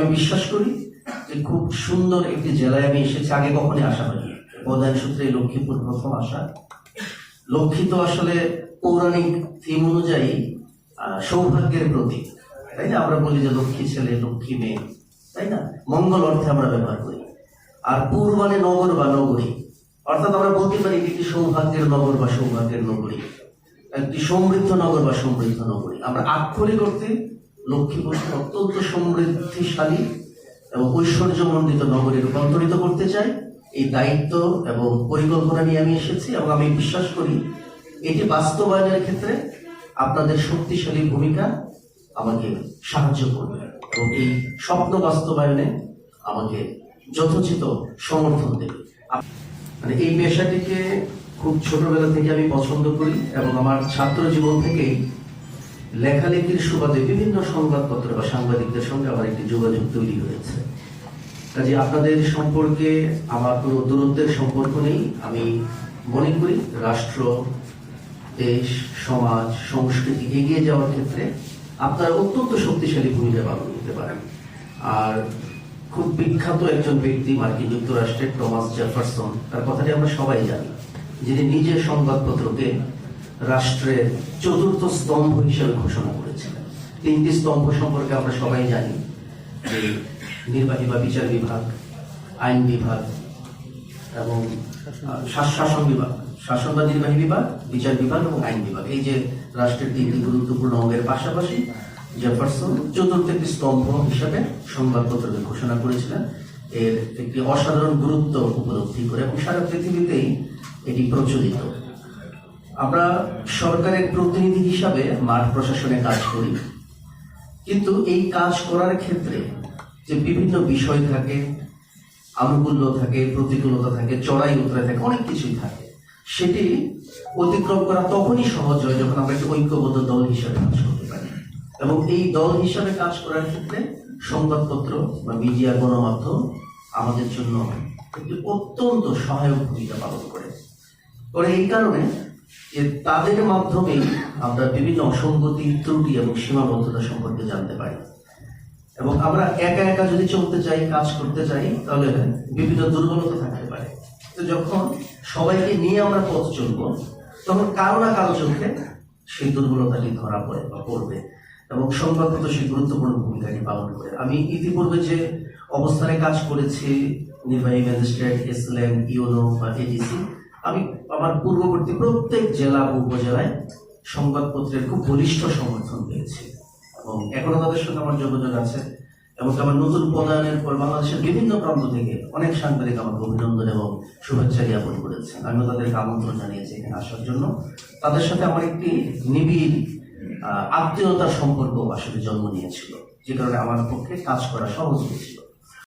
আমি বিশ্বাস করি যে খুব সুন্দর একটি জেলায় আমি এসেছি। আগে কখনই আসা হয়নি। প্রধান সূত্রে লক্ষ্মীপুর প্রথম আসা। লক্ষ্মী তো আসলে পৌরাণিক থিম অনুযায়ী সৌভাগ্যের প্রতীক। তাই না? আমরা বলি যে লক্ষ্মী ছেলে, লক্ষ্মী মেয়ে। তাই না? মঙ্গল অর্থে আমরা ব্যবহার করি। আর পুর মানে নগর বা নগরী। অর্থাৎ আমরা বলতে পারি একটি সৌভাগ্যের নগর বা সৌভাগ্যের নগরী। একটি সমৃদ্ধ নগর বা সমৃদ্ধ নগরী। আমরা আক্ষরিক অর্থে লক্ষ্মীপুরকে অত্যন্ত সমৃদ্ধিশালী এবং ঐশ্বর্যমণ্ডিত নগরে রূপান্তরিত করতে চাই। এই দায়িত্ব এবং পরিকল্পনা নিয়ে আমি এসেছি এবং আমি বিশ্বাস করি এটি বাস্তবায়নের ক্ষেত্রে আপনাদের শক্তিশালী ভূমিকা আমাকে সাহায্য করবে এবং এই স্বপ্ন বাস্তবায়নে আমাকে যথোচিত সমর্থন দেবে। মানে এই পেশাটিকে খুব ছোটবেলা থেকে আমি পছন্দ করি এবং আমার ছাত্র জীবন থেকেই লেখালেখির সুবাদে বিভিন্ন সংবাদপত্র বা সাংবাদিকদের সঙ্গে আমার একটি যোগাযোগ তৈরি হয়েছে। কাজে আপনাদের সম্পর্কে আমার কোনো দূরত্বের সম্পর্ক নেই। আমি মনে করি রাষ্ট্র, দেশ, সমাজ, সংস্কৃতি এগিয়ে যাওয়ার ক্ষেত্রে আপনারা অত্যন্ত শক্তিশালী ভূমিকা পালন করতে পারেন। আর খুব বিখ্যাত একজন ব্যক্তি মার্কিন যুক্তরাষ্ট্রের টমাস জেফারসন, তার কথাটি আমরা সবাই জানি, যিনি নিজের সংবাদপত্রকে রাষ্ট্রের চতুর্থ স্তম্ভ হিসেবে ঘোষণা করেছিলেন। তিনটি স্তম্ভ সম্পর্কে আমরা সবাই জানি, যে নির্বাহী বা বিচার বিভাগ, আইন বিভাগ এবং শাসন বিভাগ। শাসন বা নির্বাহী বিভাগ, বিচার বিভাগ এবং আইন বিভাগ। এই যে রাষ্ট্রের তিনটি গুরুত্বপূর্ণ অঙ্গের পাশাপাশি জেফারসন চতুর্থ একটি স্তম্ভ হিসাবে সংবাদপত্রকে ঘোষণা করেছিলেন। এর একটি অসাধারণ গুরুত্ব উপলব্ধি করে এবং সারা পৃথিবীতেই এটি প্রচলিত। আমরা সরকারের প্রতিনিধি হিসাবে মাঠ প্রশাসনে কাজ করি। কিন্তু এই কাজ করার ক্ষেত্রে যে বিভিন্ন বিষয় থাকে, আনুকূল্য থাকে, প্রতিকূলতা থাকে, চড়াই উতরাই থাকে, অনেক কিছুই থাকে। সেটি অতিক্রম করা তখনই সহজ হয় যখন আমরা একটি ঐক্যবদ্ধ দল হিসাবে কাজ করতে পারি। এবং এই দল হিসাবে কাজ করার ক্ষেত্রে সংবাদপত্র বা মিডিয়া গণমাধ্যম আমাদের জন্য একটি অত্যন্ত সহায়ক ভূমিকা পালন করে। করে এই কারণে যে তাদের মাধ্যমে আমরা বিভিন্ন অসঙ্গতি, ত্রুটি এবং সীমাবদ্ধতা সম্পর্কে জানতে পারি। এবং আমরা একা একা যদি চলতে চাই, কাজ করতে চাই, তাহলে বিভিন্ন দুর্বলতা থাকতে পারে। তো যখন সবাইকে নিয়ে আমরা পথ চলবো, তখন কারও না কারও চোখে সেই দুর্বলতাটি ধরা পড়ে বা পড়বে এবং সংবাদপত্র সেই গুরুত্বপূর্ণ ভূমিকাটি পালন করে। আমি ইতিপূর্বে যে অবস্থানে কাজ করেছি, নির্বাহী ম্যাজিস্ট্রেট, এসএলএম ইউনো বা এডিসি আমি আমার পূর্ববর্তী প্রত্যেক জেলা উপজেলায় সংবাদপত্রের খুব বলিষ্ঠ সমর্থন পেয়েছি। এবং এখনও তাদের সঙ্গে আমার যোগাযোগ আছে এবং আমার নতুন পদায়নের পর বাংলাদেশের বিভিন্ন প্রান্ত থেকে অনেক সাংবাদিক আমাকে অভিনন্দন এবং শুভেচ্ছা জ্ঞাপন করেছেন। আমিও তাদেরকে আমন্ত্রণ জানিয়েছি এখানে আসার জন্য। তাদের সাথে আমার একটি নিবিড় আত্মীয়তার সম্পর্ক আসলে জন্ম নিয়েছিল, যে কারণে আমার পক্ষে কাজ করা সহজ হয়েছিল।